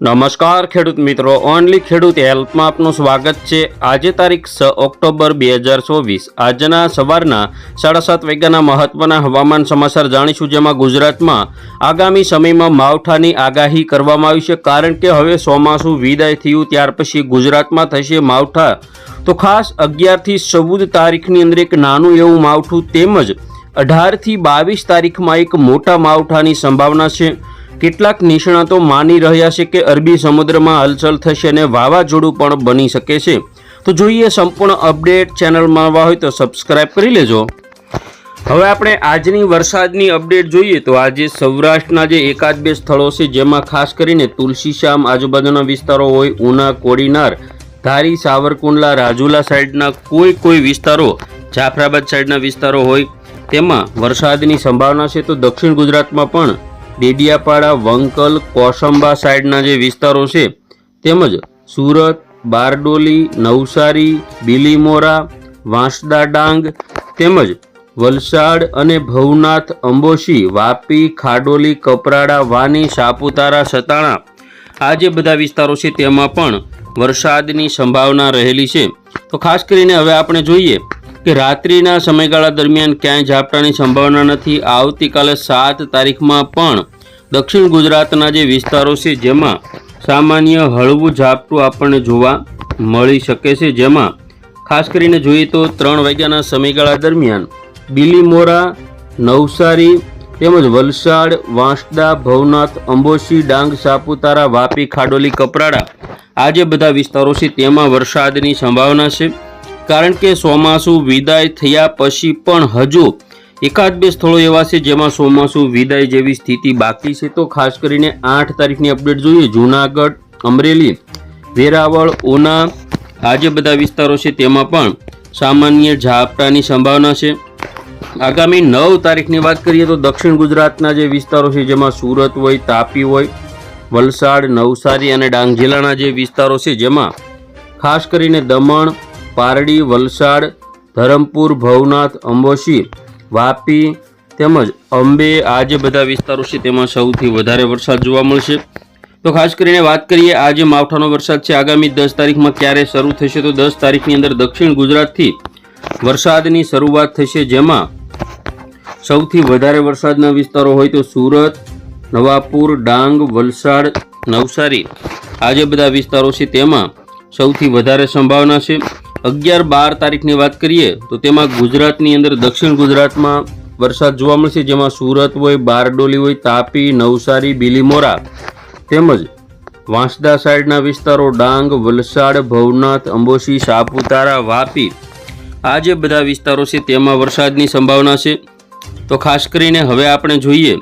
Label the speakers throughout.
Speaker 1: નમસ્કાર ખેડૂત મિત્રો, ઓનલી ખેડૂત હેલ્પમાં આપનું સ્વાગત છે. આજે તારીખ છ ઓક્ટોબર બે હજાર ચોવીસ. આજના સવારના સાડા સાત વાગ્યાના મહત્વના હવામાન સમાચાર જાણીશું, જેમાં ગુજરાતમાં આગામી સમયમાં માવઠાની આગાહી કરવામાં આવી છે. કારણ કે હવે ચોમાસું વિદાય થયું, ત્યાર પછી ગુજરાતમાં થશે માવઠા. તો ખાસ અગિયારથી ચૌદ તારીખની અંદર એક નાનું એવું માવઠું તેમજ અઢારથી બાવીસ તારીખમાં એક મોટા માવઠાની સંભાવના છે. કેટલાક નિષ્ણાતો માની રહ્યા છે કે અરબી સમુદ્રમાં હલચલ થશે અને વાવાઝોડું પણ બની શકે છે. તો જોઈએ સંપૂર્ણ અપડેટ ચેનલમાં આવવા હોય તો સબસ્ક્રાઇબ કરી લેજો. હવે આપણે આજની વરસાદની અપડેટ જોઈએ તો આજે સૌરાષ્ટ્રના જે એકાદ બે સ્થળો છે જેમાં ખાસ કરીને તુલસીશ્યામ આજુબાજુના વિસ્તારો હોય, ઉના, કોડીનાર, ધારી, સાવરકુંડલા, રાજુલા સાઈડના કોઈ કોઈ વિસ્તારો, જાફરાબાદ સાઈડના વિસ્તારો હોય, તેમાં વરસાદની સંભાવના છે. તો દક્ષિણ ગુજરાતમાં પણ ડેડિયાપાડા, વંકલ, કોસંબા સાઈડના જે વિસ્તારો છે, તેમજ સુરત, બારડોલી, નવસારી, બિલીમોરા, વાંસદા ડાંગ, તેમજ વલસાડ અને ભવનાથ, અંબોશી, વાપી, ખાડોલી, કપરાડા, વાની, સાપુતારા, સતાણા આ જે બધા વિસ્તારો છે તેમાં પણ વરસાદની સંભાવના રહેલી છે. તો ખાસ કરીને હવે આપણે જોઈએ કે રાત્રિના સમયગાળા દરમિયાન ક્યાંય ઝાપટાની સંભાવના નથી. આવતીકાલે સાત તારીખમાં પણ દક્ષિણ ગુજરાતના જે વિસ્તારો છે, જેમાં સામાન્ય હળવું ઝાપટું આપણને જોવા મળી શકે છે. જેમાં ખાસ કરીને જોઈએ તો ત્રણ વાગ્યાના સમયગાળા દરમિયાન બિલીમોરા, નવસારી તેમજ વલસાડ, વાંસદા, ભવનાથ અંબોશી ડાંગ, સાપુતારા, વાપી, ખાડોલી, કપરાડા આ જે બધા વિસ્તારો છે, તેમાં વરસાદની સંભાવના છે. કારણ કે ચોમાસું વિદાય થયા પછી પણ હજુ એકાદ બે સ્થળો એવા છે જેમાં ચોમાસું વિદાય જેવી સ્થિતિ બાકી છે. તો ખાસ કરીને આઠ તારીખની અપડેટ જોઈએ. જૂનાગઢ, અમરેલી, વેરાવળ, ઉના, આ જે બધા વિસ્તારો છે તેમાં પણ સામાન્ય ઝાપટાની સંભાવના છે. આગામી નવ તારીખની વાત કરીએ તો દક્ષિણ ગુજરાતના જે વિસ્તારો છે જેમાં સુરત હોય, તાપી હોય, વલસાડ, નવસારી અને ડાંગ જિલ્લાના જે વિસ્તારો છે જેમાં ખાસ કરીને દમણ પારડી, વલસાડ, ધરમપુર, ભવનાથ, અંબોશી, વાપી તેમજ અંબે આ જે બધા વિસ્તારો છે તેમાં સૌથી વધારે વરસાદ જોવા મળશે. તો ખાસ કરીને વાત કરીએ આ જે માવઠાનો વરસાદ છે. આગામી દસ તારીખમાં ક્યારે શરૂ થશે? તો દસ તારીખની અંદર દક્ષિણ ગુજરાતથી વરસાદની શરૂઆત થશે, જેમાં સૌથી વધારે વરસાદના વિસ્તારો હોય તો સુરત, નવાપુર, ડાંગ, વલસાડ, નવસારી. આ જે બધા વિસ્તારો છે તેમાં સૌથી વધારે સંભાવના છે. અગિયાર બાર તારીખની વાત કરીએ, તો તેમાં ગુજરાતની અંદર દક્ષિણ ગુજરાતમાં વરસાદ જોવા મળશે, જેમાં સુરત હોય, બારડોલી હોય, તાપી, નવસારી, બિલીમોરા તેમજ વાંસદા સાઈડના વિસ્તારો, ડાંગ, વલસાડ, ભવનાથ અંબોશી સાપુતારા, વાપી આ જે બધા વિસ્તારો છે, તેમાં વરસાદની સંભાવના છે. તો ખાસ કરીને હવે આપણે જોઈએ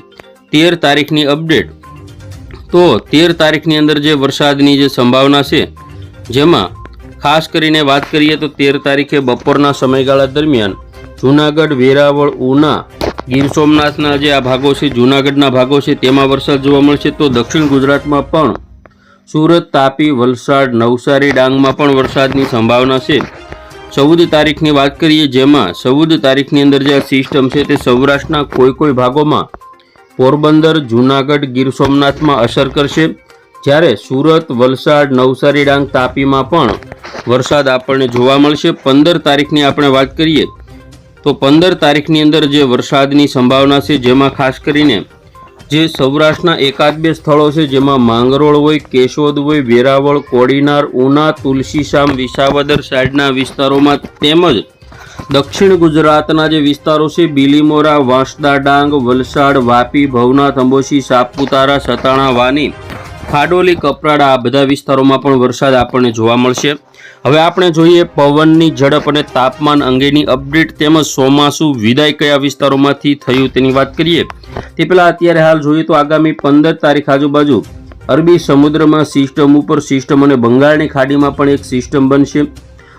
Speaker 1: તેર તારીખની અપડેટ, તો તેર તારીખની અંદર જે વરસાદની જે સંભાવના છે, જેમાં ખાસ કરીને વાત કરીએ તો તેર તારીખે બપોરના સમયગાળા દરમિયાન જૂનાગઢ, વેરાવળ, ઉના, ગીર સોમનાથના જે આ ભાગો છે, જૂનાગઢના ભાગો છે, તેમાં વરસાદ જોવા મળશે તો દક્ષિણ ગુજરાતમાં પણ સુરત, તાપી, વલસાડ, નવસારી, ડાંગમાં પણ વરસાદની સંભાવના છે. ચૌદ તારીખની વાત કરીએ જેમાં ચૌદ તારીખની અંદર જે આ સિસ્ટમ છે તે સૌરાષ્ટ્રના કોઈ કોઈ ભાગોમાં પોરબંદર, જૂનાગઢ, ગીર સોમનાથમાં અસર કરશે. જ્યારે સુરત, વલસાડ, નવસારી, ડાંગ, તાપીમાં પણ વરસાદ આપણને જોવા મળશે. પંદર તારીખની આપણે વાત કરીએ તો પંદર તારીખની અંદર જે વરસાદની સંભાવના છે, જેમાં ખાસ કરીને જે સૌરાષ્ટ્રના એકાદ બે સ્થળો છે, જેમાં માંગરોળ હોય, કેશોદ હોય, વેરાવળ, કોડીનાર, ઉના તુલસીશામ વિસાવદર સાઈડના વિસ્તારોમાં તેમજ દક્ષિણ ગુજરાતના જે વિસ્તારો છે, બિલીમોરા, વાંસદા ડાંગ, વલસાડ, વાપી, ભવનાથ, અંબોશી, સાપુતારા, સતાણા, વાની ખાડોલી, કપરાડા આ બધા વિસ્તારોમાં પણ વરસાદ આપણને જોવા મળશે. હવે આપણે જોઈએ પવનની ઝડપ અને તાપમાન અંગેની અપડેટ તેમજ ચોમાસું વિદાય કયા વિસ્તારોમાંથી થયું તેની વાત કરીએ. તે પહેલાં અત્યારે હાલ જોઈએ તો આગામી પંદર તારીખ આજુબાજુ અરબી સમુદ્રમાં સિસ્ટમ ઉપર સિસ્ટમ અને બંગાળની ખાડીમાં પણ એક સિસ્ટમ બનશે.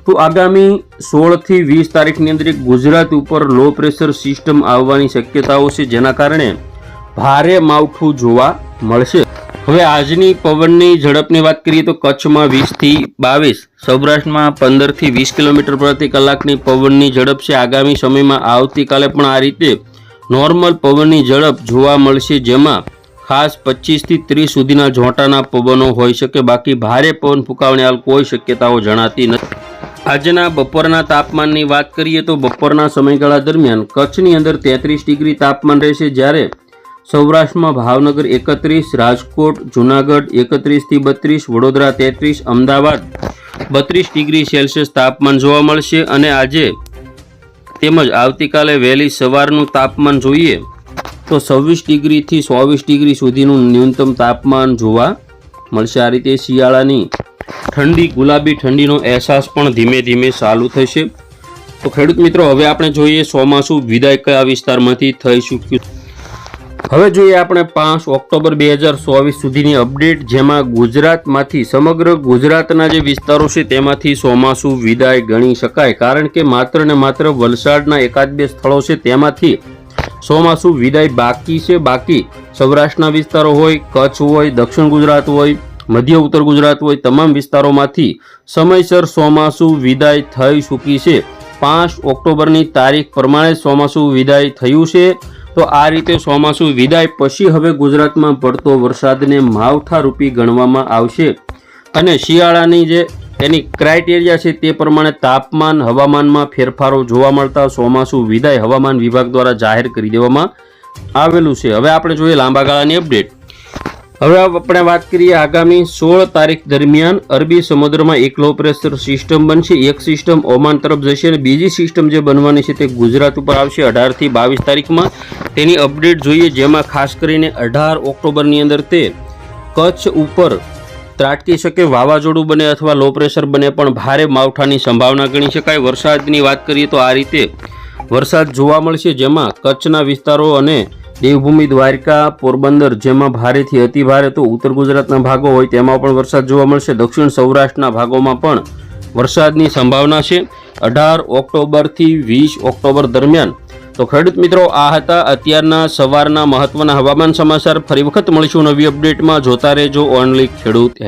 Speaker 1: તો આગામી સોળથી વીસ તારીખની અંદર ગુજરાત ઉપર લો પ્રેશર સિસ્ટમ આવવાની શક્યતાઓ છે, જેના કારણે ભારે માવઠું જોવા મળશે. હવે આજની પવનની ઝડપની વાત કરીએ તો કચ્છમાં વીસથી બાવીસ, સૌરાષ્ટ્રમાં પંદરથી વીસ કિલોમીટર પ્રતિ કલાકની પવનની ઝડપ છે. આગામી સમયમાં આવતીકાલે પણ આ રીતે નોર્મલ પવનની ઝડપ જોવા મળશે, જેમાં ખાસ પચીસથી ત્રીસ સુધીના ઝોંટાના પવનો હોઈ શકે. બાકી ભારે પવન ફૂંકાવણી હાલ કોઈ શક્યતાઓ જણાતી નથી. આજના બપોરના તાપમાનની વાત કરીએ તો બપોરના સમયગાળા દરમિયાન કચ્છની અંદર તેત્રીસ ડિગ્રી તાપમાન રહેશે. જ્યારે સૌરાષ્ટ્રમાં ભાવનગર એકત્રીસ, રાજકોટ, જુનાગઢ એકત્રીસથી બત્રીસ, વડોદરા તેત્રીસ, અમદાવાદ બત્રીસ ડિગ્રી સેલ્સિયસ તાપમાન જોવા મળશે અને આજે તેમજ આવતીકાલે વહેલી સવારનું તાપમાન જોઈએ તો છવ્વીસ ડિગ્રીથી ચોવીસ ડિગ્રી સુધીનું ન્યૂનતમ તાપમાન જોવા મળશે. આ રીતે શિયાળાની ઠંડી, ગુલાબી ઠંડીનો અહેસાસ પણ ધીમે ધીમે ચાલુ થશે. તો ખેડૂત મિત્રો, હવે આપણે જોઈએ ચોમાસું. વિદાય કયા વિસ્તારમાંથી થઈ ચૂક્યું? હવે જોઈએ આપણે પાંચ ઓક્ટોબર બે હજાર ચોવીસ સુધીની અપડેટ, જેમાં ગુજરાતમાંથી, સમગ્ર ગુજરાતના જે વિસ્તારો છે તેમાંથી ચોમાસું વિદાય ગણી શકાય. કારણ કે માત્ર ને માત્ર વલસાડના એકાદ બે સ્થળો છે તેમાંથી ચોમાસું વિદાય બાકી છે. બાકી સૌરાષ્ટ્રના વિસ્તારો હોય, કચ્છ હોય, દક્ષિણ ગુજરાત હોય, મધ્ય ઉત્તર ગુજરાત હોય, તમામ વિસ્તારોમાંથી સમયસર ચોમાસું વિદાય થઈ ચૂકી છે. પાંચ ઓક્ટોબરની તારીખ પ્રમાણે ચોમાસું વિદાય થયું છે. તો આ રીતે ચોમાસું વિદાય પછી હવે ગુજરાતમાં પડતો વરસાદને માવઠારૂપી ગણવામાં આવશે. અને શિયાળાની જે એની ક્રાઇટેરિયા છે તે પ્રમાણે તાપમાન, હવામાનમાં ફેરફારો જોવા મળતા ચોમાસું વિદાય હવામાન વિભાગ દ્વારા જાહેર કરી દેવામાં આવેલું છે. હવે આપણે જોઈએ લાંબા ગાળાની અપડેટ હવે આપણે વાત કરીએ આગામી સોળ તારીખ દરમિયાન અરબી સમુદ્રમાં એક લો પ્રેશર સિસ્ટમ બનશે, એક સિસ્ટમ ઓમાન તરફ જશે અને બીજી સિસ્ટમ જે બનવાની છે તે ગુજરાત ઉપર આવશે. અઢારથી બાવીસ તારીખમાં તેની અપડેટ જોઈએ, જેમાં ખાસ કરીને અઢાર ઓક્ટોબરની અંદર તે કચ્છ ઉપર ત્રાટકી શકે, વાવાઝોડું બને અથવા લો પ્રેશર બને, પણ ભારે માવઠાની સંભાવના ગણી શકાય. વરસાદની વાત કરીએ તો આ રીતે વરસાદ જોવા મળશે, જેમાં કચ્છના વિસ્તારો અને દેવભૂમિ દ્વારકા પોરબંદર, જેમાં ભારેથી અતિ ભારે તો ઉત્તર ગુજરાતના ભાગો હોય, તેમાં પણ વરસાદ જોવા મળશે. દક્ષિણ સૌરાષ્ટ્રના ભાગોમાં પણ વરસાદની સંભાવના છે. અઢાર ઓક્ટોબરથી વીસ ઓક્ટોબર દરમિયાન. તો ખેડૂત મિત્રો, આ હતા અત્યારના સવારના મહત્વના હવામાન સમાચાર. ફરી વખત મળીશું નવી અપડેટમાં. જોતા રહેજો ઓનલી ખેડૂત.